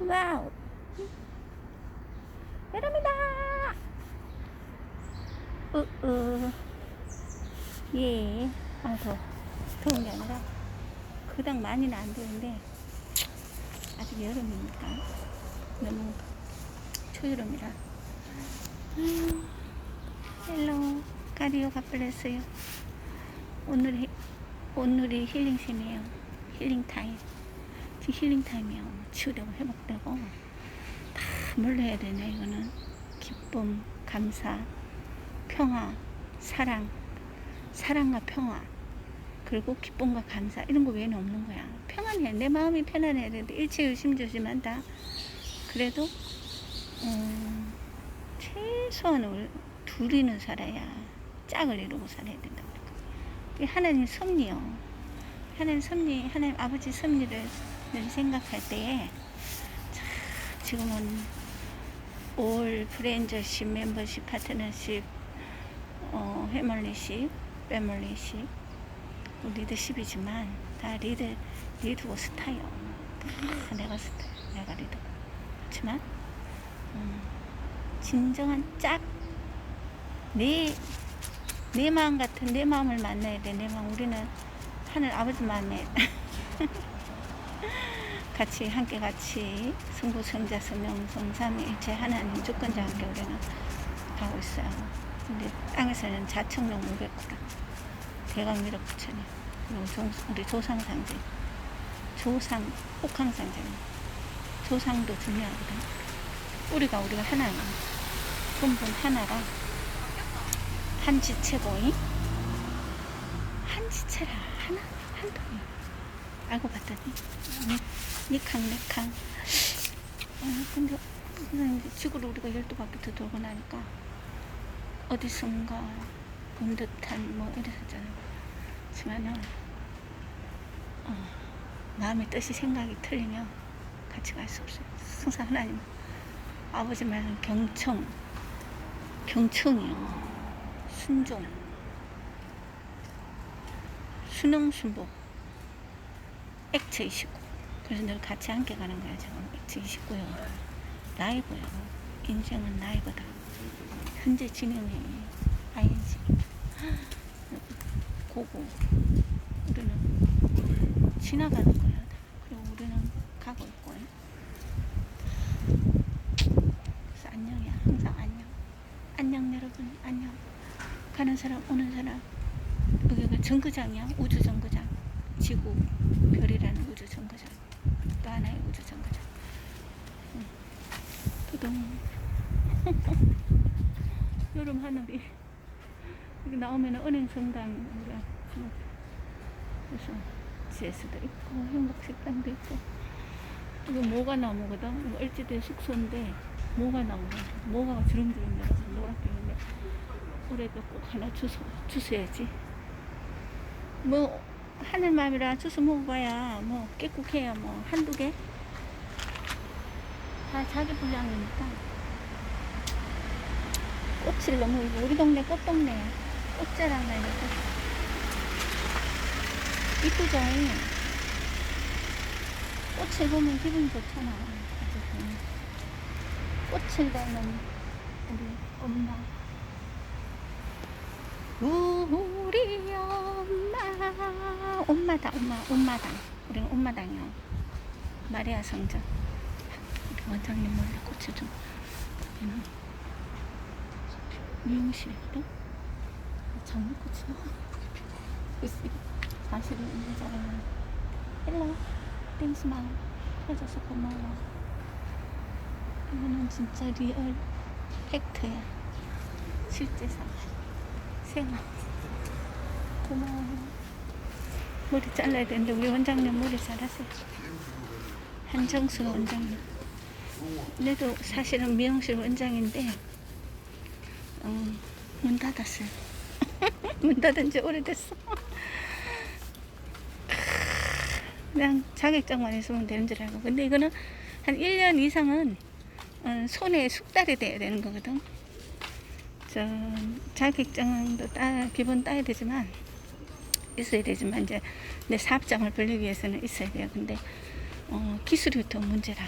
와우. 여름이다. 으으. 예. 아, 더. 더운 게 아니라, 그닥 많이는 안 더운데, 아직 여름이니까. 너무 초여름이라. 음, 헬로. 가디오 가플레스요. 오늘이, 오늘이 힐링심이에요. 힐링 타임. 지금 힐링 타임이요. 치유되고 회복되고. 다 뭘로 해야 되냐, 이거는. 기쁨, 감사, 평화, 사랑, 사랑과 평화, 그리고 기쁨과 감사, 이런 거 외에는 없는 거야. 평안해. 내 마음이 편안해야 되는데, 일체 의심조심한다. 그래도, 음, 최소한을 둘이는 살아야 짝을 이루고 살아야 된다. 이 하나님 섭리요. 하나님 섭리, 하나님 아버지 섭리를 늘 생각할 때에, 참, 지금은 올 프렌저십, 멤버십, 파트너십, 어, 패밀리십, 패밀리십, 리더십이지만 다 리더, 리더고 스타요. 다 내가 스타, 내가 리더. 그렇지만 음, 진정한 짝, 내, 내 마음 같은 내 마음을 만나야 돼. 내 마음. 우리는 하늘 아버지 마음에 같이 함께 같이 성부 성자 성령 성삼 일체 하나님 주권자 함께 우리는 가고 있어요. 근데 땅에서는 자청령 500구라. 대강 미륵부처님. 그리고 종- 우리 조상상제. 조상 옥황상제 조상도 중요하거든. 우리가 우리가 하나야. 분분 하나라 한 지체고이 한 지체라. 하나? 한 통이 알고 봤더니. 니- 니캉 내캉 어, 근데 지구를 우리가 열두 바퀴 더 돌고 나니까 어디선가 본 듯한 뭐 이랬었잖아요 하지만은 어, 마음의 뜻이 생각이 틀리면 같이 갈 수 없어요. 항상 하나님 아버지 말은 경청 경청이요. 순종. 수능순복 액체 29 그래서 늘 같이 함께 가는 거야 지금 액체 29요. 라이브요. 인생은 라이브다. 현재 진행이 ING 고고 우리는 지나가는 거야 그리고 우리는 가고 있고 그래서 안녕이야. 항상 안녕. 안녕 여러분. 안녕. 가는 사람 오는 사람. 여기가 정거장이야. 우주 정거장 지구 별이라는 우주 정거장 또 하나의 우주 정거장. 응. 도동. 여름 하늘이 여기 나오면 은행 성당 그래서 GS도 있고 행복 식당도 있고. 이거 모가 나무거든. 얼지대 숙소인데 모가 나무가 모가가 주름주름 내려서 노랗게인데 올해도 꼭 하나 주소 주셔야지. 뭐 하늘 마음이라 주스 먹어봐야 뭐 깨끗해야 뭐 한두 개. 다 자기 분량이니까. 꽃을 너무 우리 동네 꽃동네 꽃자랑 날려고 이쁘죠? 꽃을 보면 기분이 좋잖아. 꽃을 닮은 우리 엄마. 우리 엄마 엄마다 엄마 엄마당. 우리는 엄마당이요 마리아 성전 우리 원장님 몰래 꽃을 좀 여기는 미용실이거든? 장미꽃이 너무 예쁘게 피었어요 사실은 있는 자랑은 헬로 땡스만 해줘서 고마워. 이거는 진짜 리얼 팩트야. 실제 상황 생활 고마워 머리 잘라야 되는데 우리 원장님 머리 잘하세요. 한정수 원장님. 내도 사실은 미용실 원장인데 어, 문 닫았어요. 문 닫은 지 오래됐어. 그냥 자격증만 있으면 되는 줄 알고. 근데 이거는 한 1년 이상은 어, 손에 숙달이 돼야 되는 거거든. 저 자격증도 따 기본 따야 되지만 있어야 되지만 이제 내 사업장을 벌리기 위해서는 있어야 돼요. 근데 어, 기술이 더 문제라.